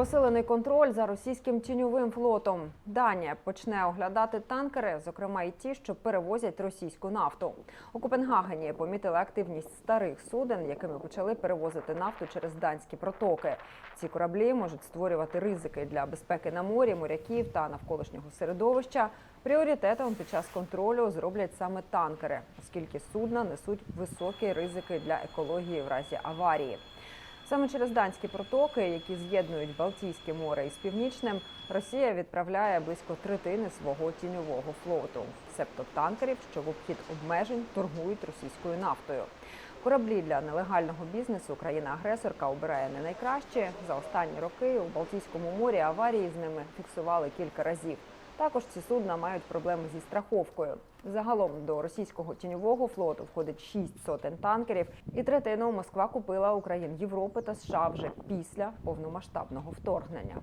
Посилений контроль за російським тіньовим флотом. Данія почне оглядати танкери, зокрема і ті, що перевозять російську нафту. У Копенгагені помітили активність старих суден, якими почали перевозити нафту через данські протоки. Ці кораблі можуть створювати ризики для безпеки на морі, моряків та навколишнього середовища. Пріоритетом під час контролю зроблять саме танкери, оскільки судна несуть високі ризики для екології в разі аварії. Саме через данські протоки, які з'єднують Балтійське море із Північним, Росія відправляє близько третини свого тіньового флоту, себто танкерів, що в обхід обмежень торгують російською нафтою. Кораблі для нелегального бізнесу країна-агресорка обирає не найкращі. За останні роки у Балтійському морі аварії з ними фіксували кілька разів. Також ці судна мають проблеми зі страховкою. Загалом до російського тіньового флоту входить шість сотень танкерів, і третину Москва купила у країн Європи та США вже після повномасштабного вторгнення.